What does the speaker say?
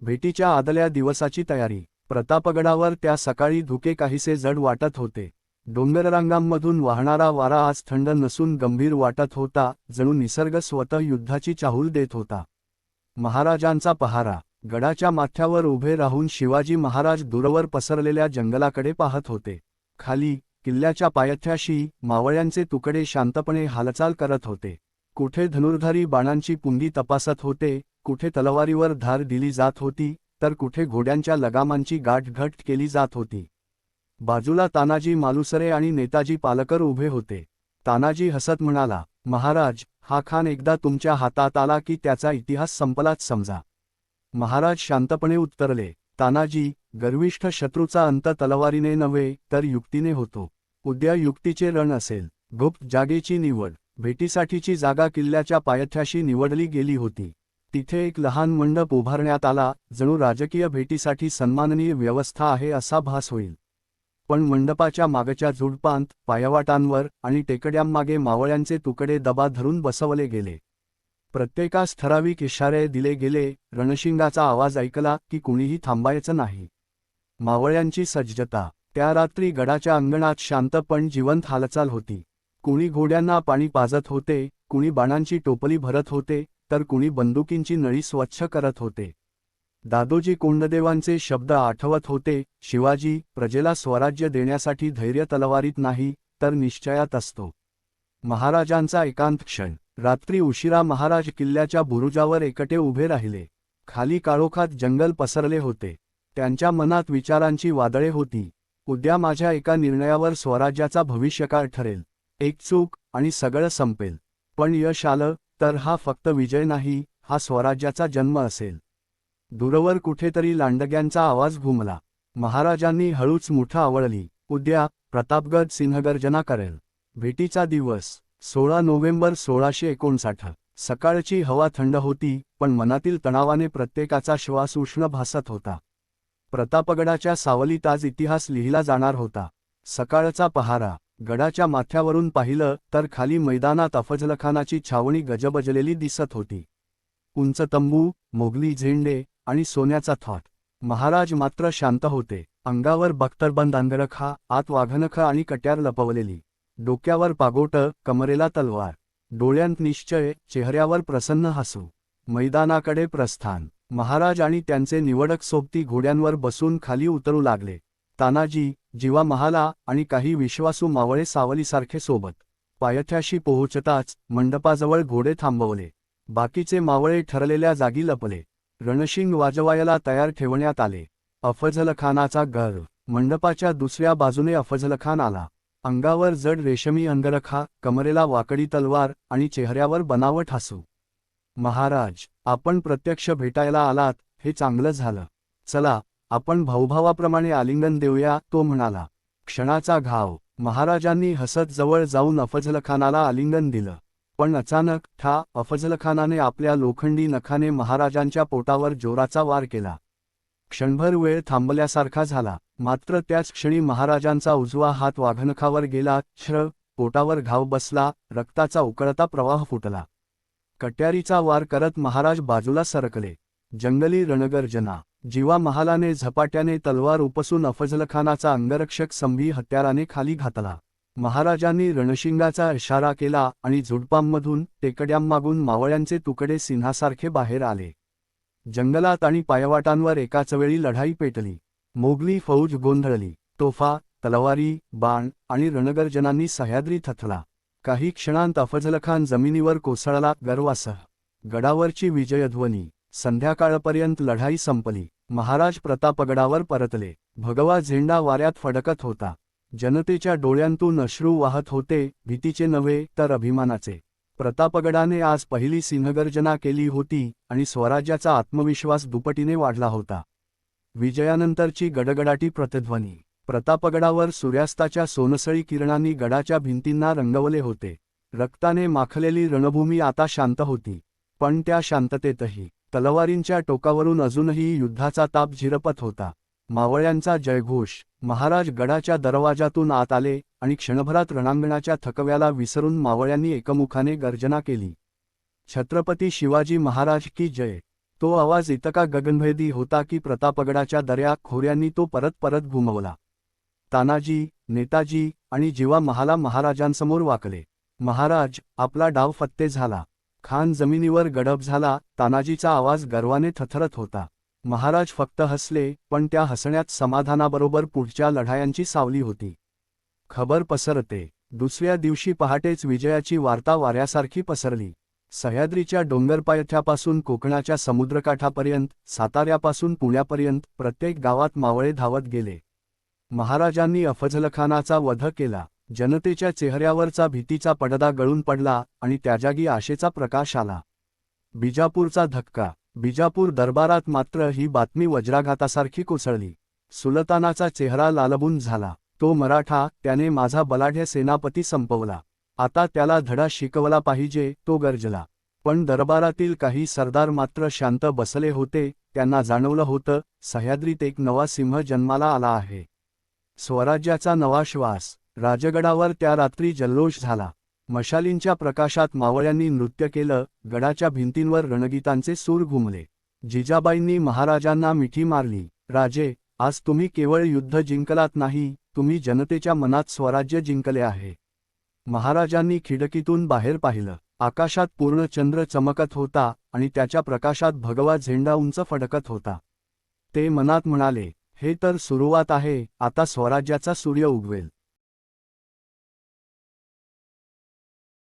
भेटीच्या आदल्या दिवसाची तयारी. प्रतापगडावर त्या सकाळी धुके काहीसे जड वाटत होते. डोंगररांगांमधून वाहणारा वारा आज थंड नसून गंभीर वाटत होता जणू निसर्ग स्वतः युद्धाची चाहूल देत होता. महाराजांचा पहारा. गडाच्या माथ्यावर उभे राहून शिवाजी महाराज दूरवर पसरलेल्या जंगलाकडे पाहत होते. खाली किल्ल्याच्या पायथ्याशी मावळ्यांचे तुकडे शांतपणे हालचाल करत होते. कुठे धनुर्धारी बाणांची पुंगी तपासत होते कुठे तलवारीवर धार दिली जात होती तर कुठे घोड्यांच्या लगामांची गाठघट केली जात होती. बाजूला तानाजी मालुसरे आणि नेताजी पालकर उभे होते. तानाजी हसत म्हणाला महाराज हा खान एकदा तुमच्या हातात आला की त्याचा इतिहास संपलाच समजा. महाराज शांतपणे उत्तरले तानाजी गर्विष्ठ शत्रूचा अंत तलवारीने नव्हे तर युक्तीने होतो. उद्या युक्तीचे रण असेल. गुप्त जागेची निवड. भेटीसाठीची जागा किल्ल्याच्या पायथ्याशी निवडली गेली होती. तिथे एक लहान मंडप उभारण्यात आला जणू राजकीय भेटीसाठी सन्माननीय व्यवस्था आहे असा भास होईल. पण मंडपाच्या मागच्या झुडपांत पायवाटांवर आणि टेकड्यांमागे मावळ्यांचे तुकडे दबा धरून बसवले गेले. प्रत्येकास ठराविक इशारे दिले गेले रणशिंगाचा आवाज ऐकला की कुणीही थांबायचं नाही. मावळ्यांची सज्जता. त्या रात्री गडाच्या अंगणात शांत पण जिवंत हालचाल होती. कुणी घोड्यांना पाणी पाजत होते कुणी बाणांची टोपली भरत होते तर कुणी बंदुकींची नळी स्वच्छ करत होते. दादोजी कोंडदेवांचे शब्द आठवत होते शिवाजी प्रजेला स्वराज्य देण्यासाठी धैर्य तलवारीत नाही तर निश्चयात असतो. महाराजांचा एकांत क्षण. रात्री उशिरा महाराज किल्ल्याच्या बुरुजावर एकटे उभे राहिले. खाली काळोखात जंगल पसरले होते. त्यांच्या मनात विचारांची वादळे होती. उद्या माझ्या एका निर्णयावर स्वराज्याचा भविष्यकाळ ठरेल. एक चूक आणि सगळं संपेल. पण यश आलं तर हा फक्त विजय नाही हा स्वराज्याचा जन्म असेल. दूरवर कुठेतरी लांडग्यांचा आवाज घुमला. महाराजांनी हळूच मुठा आवळली. उद्या प्रतापगड सिंहगर्जना करेल. भेटीचा दिवस सोळा नोव्हेंबर सोळाशे एकोणसाठ. सकाळची हवा थंड होती पण मनातील तणावाने प्रत्येकाचा श्वास उष्ण भासत होता. प्रतापगडाच्या सावलीत आज इतिहास लिहिला जाणार होता. सकाळचा पहारा गडाच्या माथ्यावरून पाहिलं तर खाली मैदानात अफजलखानाची छावणी गजबजलेली दिसत होती. उंच तंबू मोगली झेंडे आणि सोन्याचा थॉट. महाराज मात्र शांत होते. अंगावर बख्तरबंद अंगरखा आत वाघनख आणि कट्यार लपवलेली. डोक्यावर पागोट कमरेला तलवार. डोळ्यांत निश्चय चेहऱ्यावर प्रसन्न हसू. मैदानाकडे प्रस्थान. महाराज आणि त्यांचे निवडक सोबती घोड्यांवर बसून खाली उतरू लागले. तानाजी जीवा महाला आणि काही विश्वासू मावळे सावलीसारखे सोबत पायथ्याशी पोहोचताच मंडपाजवळ घोडे थांबवले. बाकीचे मावळे ठरलेल्या जागी लपले. रणशिंग वाजवायला तयार ठेवण्यात आले. अफजलखानाचा गर्व मंडपाच्या दुसऱ्या बाजूने अफजलखान आला. अंगावर जड रेशमी अंगरखा कमरेला वाकडी तलवार आणि चेहऱ्यावर बनावट हसू. महाराज आपण प्रत्यक्ष भेटायला आलात हे चांगलं झालं. चला आपण भाऊभावाप्रमाणे आलिंगन देऊया तो म्हणाला. क्षणाचा घाव. महाराजांनी हसत जवळ जाऊन अफजलखानाला आलिंगन दिलं. पण अचानक ठा अफजलखानाने आपल्या लोखंडी नखाने महाराजांच्या पोटावर जोराचा वार केला. क्षणभर वेळ थांबल्यासारखा झाला. मात्र त्याच क्षणी महाराजांचा उजवा हात वाघनखावर गेला छ्र पोटावर घाव बसला रक्ताचा उकळता प्रवाह फुटला. कट्यारीचा वार करत महाराज बाजूला सरकले. जंगली रणगर्जना जीवा महालाने झपाट्याने तलवार उपसून अफजलखानाचा अंगरक्षक संभी हत्याराने खाली घातला. महाराजांनी रणशिंगाचा इशारा केला आणि झुडपांमधून टेकड्यांमागून मावळ्यांचे तुकडे सिंहासारखे बाहेर आले. जंगलात आणि पायवाटांवर एकाच वेळी लढाई पेटली. मोगली फौज गोंधळली. तोफा तलवारी बाण आणि रणगर्जनांनी सह्याद्री थथला काही क्षणांत अफजलखान जमिनीवर कोसळला गर्वासह. गडावरची विजयध्वनी संध्याकाळपर्यंत लढाई संपली. महाराज प्रतापगडावर परतले. भगवा झेंडा वाऱ्यात फडकत होता. जनतेच्या डोळ्यांतून अश्रू वाहत होते भीतीचे नव्हे तर अभिमानाचे. प्रतापगडाने आज पहिली सिंहगर्जना केली होती आणि स्वराज्याचा आत्मविश्वास दुपटीने वाढला होता. विजयानंतरची गडगडाटी प्रतिध्वनी. प्रतापगडावर सूर्यास्ताच्या सोनसळी किरणांनी गडाच्या भिंतींना रंगवले होते. रक्ताने माखलेली रणभूमी आता शांत होती. पण त्या शांततेतही तलवारींच्या टोकावरून अजूनही युद्धाचा ताप झिरपत होता. मावळ्यांचा जयघोष महाराज गडाच्या दरवाजातून आत आले आणि क्षणभरात रणांगणाच्या थकव्याला विसरून मावळ्यांनी एकमुखाने गर्जना केली. छत्रपती शिवाजी महाराज की जय. तो आवाज इतका गगनभेदी होता की प्रतापगडाच्या दर्या खोऱ्यांनी तो परत परत घुमवला. तानाजी नेताजी आणि जीवा महाला महाराजांसमोर वाकले. महाराज आपला डाव फत्ते झाला. खान जमिनीवर गडप झाला तानाजीचा आवाज गर्वाने थथरत होता. महाराज फक्त हसले पण त्या हसण्यात समाधानाबरोबर पुढच्या लढायांची सावली होती. खबर पसरते. दुसऱ्या दिवशी पहाटेच विजयाची वार्ता वाऱ्यासारखी पसरली. सह्याद्रीच्या डोंगरपायथ्यापासून कोकणाच्या समुद्रकाठापर्यंत साताऱ्यापासून पुण्यापर्यंत प्रत्येक गावात मावळे धावत गेले. महाराजांनी अफजलखानाचा वध केला. जनतेच्या चेहऱ्यावरचा भीतीचा पडदा गळून पडला आणि त्याजागी आशेचा प्रकाश आला. बिजापूरचा धक्का. बिजापूर दरबारात मात्र ही बातमी वज्राघातासारखी कोसळली. सुलतानाचा चेहरा लालबून झाला. तो मराठा त्याने माझा बलाढ्य सेनापती संपवला. आता त्याला धडा शिकवला पाहिजे तो गरजला. पण दरबारातील काही सरदार मात्र शांत बसले होते त्यांना जाणवलं होतं सह्याद्रीत एक नवा सिंह जन्माला आला आहे. स्वराज्याचा नवा श्वास. राजगडावर त्या रात्री जल्लोष झाला. मशालींच्या प्रकाशात मावळ्यांनी नृत्य केलं गडाच्या भिंतींवर रणगीतांचे सूर घुमले. जिजाबाईंनी महाराजांना मिठी मारली राजे आज तुम्ही केवळ युद्ध जिंकलात नाही तुम्ही जनतेच्या मनात स्वराज्य जिंकले आहे. महाराजांनी खिडकीतून बाहेर पाहिलं. आकाशात पूर्ण चंद्र चमकत होता आणि त्याच्या प्रकाशात भगवा झेंडा उंच फडकत होता. ते मनात म्हणाले हे तर सुरुवात आहे आता स्वराज्याचा सूर्य उगवेल.